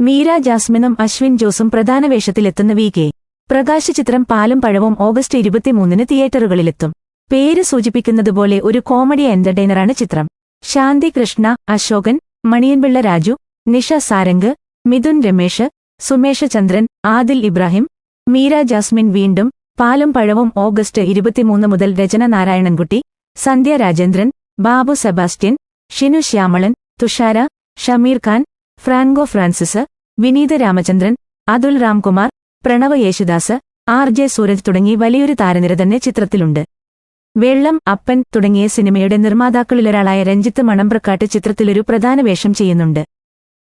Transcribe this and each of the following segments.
മീര ജാസ്മിനും അശ്വിൻ ജോസും പ്രധാന വേഷത്തിലെത്തുന്ന V. K. Prakash ചിത്രം പാലും പഴവും ഓഗസ്റ്റ് ഇരുപത്തിമൂന്നിന് തിയേറ്ററുകളിലെത്തും. പേര് സൂചിപ്പിക്കുന്നതുപോലെ ഒരു കോമഡി എന്റർടൈനറാണ് ചിത്രം. ശാന്തി കൃഷ്ണ അശോകൻ മണിയൻപിള്ള രാജു നിഷ സാരംഗ് മിഥുൻ രമേശ് സുമേഷ് ചന്ദ്രൻ ആദിൽ ഇബ്രാഹിം മീര ജാസ്മിൻ വീണ്ടും പാലും പഴവും ഓഗസ്റ്റ് ഇരുപത്തിമൂന്ന് മുതൽ Rachana Narayanankutty Sandhya Rajendran Babu Sebastian Shinu Shyamalan Thushara Shameer Khan Franco Francis Vineetha Ramachandran Athul Ramkumar Pranav Yesudas R J Sooraj തുടങ്ങി വലിയൊരു താരനിര തന്നെ ചിത്രത്തിലുണ്ട്. വെള്ളം അപ്പൻ തുടങ്ങിയ സിനിമയുടെ നിർമ്മാതാക്കളിലൊരാളായ രഞ്ജിത്ത് മണമ്പ്രക്കാട്ട് ചിത്രത്തിലൊരു പ്രധാന വേഷം ചെയ്യുന്നുണ്ട്.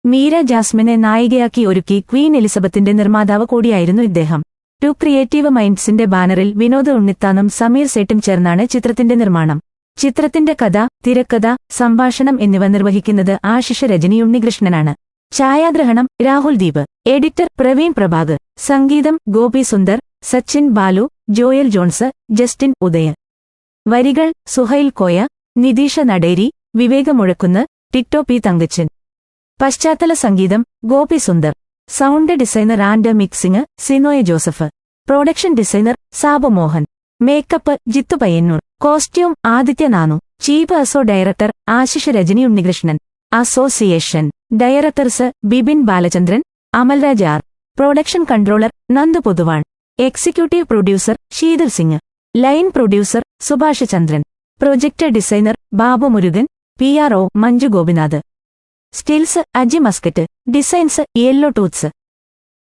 മീര ജാസ്മിനെ നായികയാക്കി ഒരുക്കി ക്വീൻ എലിസബത്തിന്റെ നിർമ്മാതാവ് കൂടിയായിരുന്നു ഇദ്ദേഹം. ടു ക്രിയേറ്റീവ് മൈൻഡ്സിന്റെ ബാനറിൽ വിനോദ് ഉണ്ണിത്താനും സമീർ സേട്ടും ചേർന്നാണ് ചിത്രത്തിന്റെ നിർമ്മാണം. ചിത്രത്തിന്റെ കഥ തിരക്കഥ സംഭാഷണം എന്നിവ നിർവഹിക്കുന്നത് ആശിഷ രജനി ഉണ്ണികൃഷ്ണനാണ് ഛായാഗ്രഹണം രാഹുൽ ദീപ്. എഡിറ്റർ പ്രവീൺ പ്രഭാകർ സംഗീതം Gopi Sundar. Sachin Balu. Joel Johns Justin Udaya വരികൾ സുഹൈൽ കോയ നിതീഷ നടേരി വിവേകമുഴക്കുന്ന് ടിക്ടോ പി തങ്കച്ചൻ. പശ്ചാത്തല സംഗീതം Gopi Sundar. Sound designer and mixing Sinoy Joseph. Production designer Sabu Mohan. Makeup Jithu Payyanur. Costume ആദിത്യനാനു chief അസോ director Ashish Rajani Unnikrishnan association. Directors Bibin Balachandran Amalraj R production controller Nandu Poduval executive producer Sheethal Singh line producer Subhash Chandran project designer Babu Murugan P R O Manju Gopinath. Stills Aji Muscat designs yellow tooths